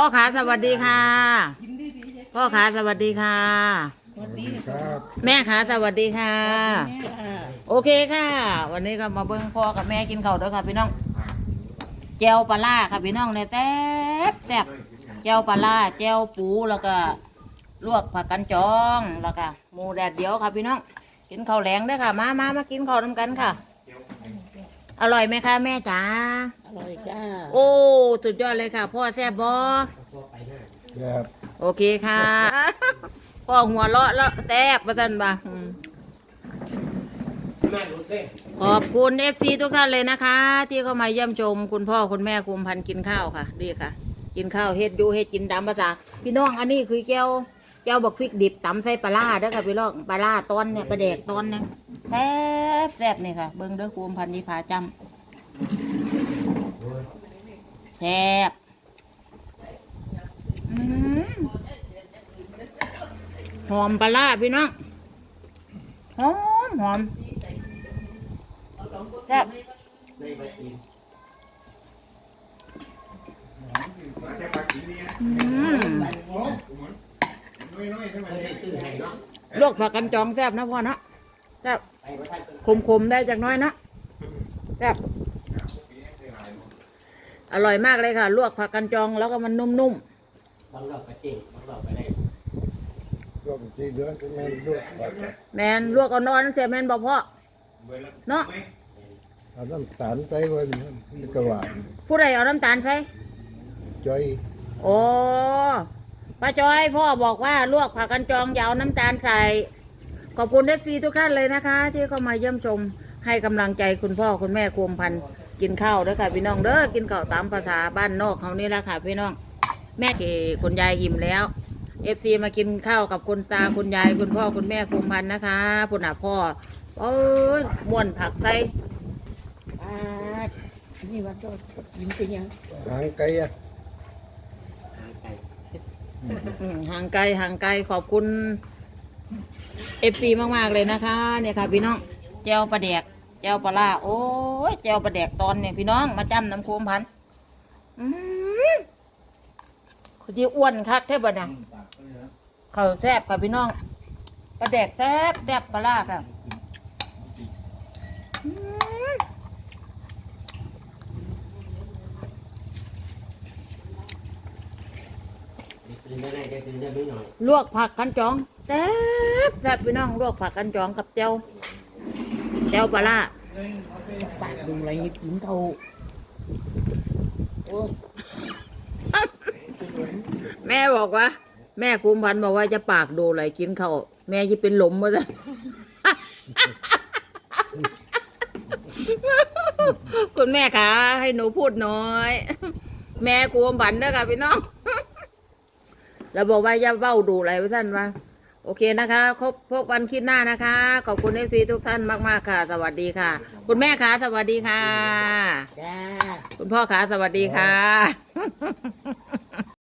พ่อขาสวัสดีค่ะ พ่อขาสวัสดีค่ะครับแม่ขาสวัสดีค่ะแม่ค่ะ โอเคค่ะ วันนี้ก็มาเบิ้งพ่อกับแม่กินข้าวเด้อค่ะพี่น้องแจวปลาล่าค่ะพี่น้องเนี่ยแซ่บแซ่บแจวปลาล่าแจวปูแล้วก็ลวกผักกันจองแล้วก็หมูแดดเดียวค่ะพี่น้องกินข้าวแรงเด้อค่ะ มามามากินข้าวน้ำกันค่ะ อร่อยไหมคะแม่จ๋า อร่อยจ้า โอ้สุดยอดเลยค่ะ พ่อแซ่บบอครับโอเคค่ะ พ่อหัวเราะแล้วแซ่บประสันบ่าอืมขอบคุณเอฟซีทุกท่านเลยนะคะ ที่เข้ามาเยี่ยมชมคุณพ่อคุณแม่คุมพันธุ์กินข้าวค่ะดีค่ะ กินข้าวเฮ็ดอยูเฮ็ดกินตามภาษา พี่น้องอันนี้คือแก้ว แก้วบักพริกดิบตำใส่ปลาร้าเด้อค่ะพี่น้องปลาร้าตอนเนี่ยปลาแดกตอนเนี่ยแซ่บแซ่บนี่ค่ะ เบิ้งเด้อคุมพันธุ์นิพาจำแซ่บหอมปลาร้าพี่น้องหอมหอมแซ่บอืม ลวกผักกันจองแซ่บนะพ่อเนาะแซ่บขมๆได้จากหน้อยนะแซ่บอร่อยมากเลยค่ะ ลวกผักกันจองแล้วก็มันนุ่มบางรอบก็เจ๊งบางรอบก็ได้รวมสี่เดือนก็แม่นด้วยครับๆแมนลวกเอานอนเสียแมนบอกพ่อเนาะเอาน้ำตาลใส่ไว้มันก็หวานผู้ใดเอาน้ำตาลใส่จ้อยโอ้ ป้าจอยพ่อบอกว่าลวกผักกันจองอยาวน้ำตาลใส่ขอบคุณเอฟซีทุกท่านเลยนะคะ ที่เข้ามาเยี่ยมชมให้กำลังใจคุณพ่อคุณแม่คุมพันธุ์กินข้าวเด้อค่ะพี่น้องเด้อกินข้าวตามภาษาบ้านนอกเขานี่แหละค่ะพี่น้อง แม่เกคุณยายอิ่มแล้วเอฟซีมากินข้าวกับคุณตาคุณยายคุณพ่อคุณแม่คุมพันธุ์นะคะคุณอาพ่อโอ้ยม่วนผักใส่ปาดนี่ว่าก็กินเป็นยังหางไก่อะทางไกล อืมห่างไกลห่างไกลขอบคุณเอฟซีมากๆเลยนะคะเนี่ยค่ะพี่น้องแจวปลาแดกแจวปลาร้าโอ้ยแจวปลาแดกตอนเนี่ยพี่น้องมาจำน้ำโคมพันธุ์อืมคนที่อ้วนคักเท่บ่นะเขาวแซ่บค่ะพี่น้องปลาแดกแซ่บแซ่บปลาร้าค่ะอื ตื่นได้ได้ได้ตื่นได้ไม่หน่อยลวกผักกันจองแซ่บแซ่บพี่น้องลวกผักกันจองกับแจวแจวปลาร้าปากดูอะไรกินเขาโอ้ยแม่บอกว่า แม่คุมพันธุ์บอกว่าจะปากดูอะไรกินเขาวแม่จะเป็นหลมมาจ้ะคุณแม่คะให้หนูพูดน้อย แม่คุมพันธุ์นะค่ะพี่น้อง แล้วบอกว่าอย่าเบ้าดูอะไรไว้ท่านว่าโอเคนะคะครบพบวันคิดหน้านะคะ ขอบคุณเอซีทุกท่านมากๆค่ะ สวัสดีค่ะ คุณแม่คะสวัสดีค่ะจ้าคุณพ่อคะสวัสดีค่ะ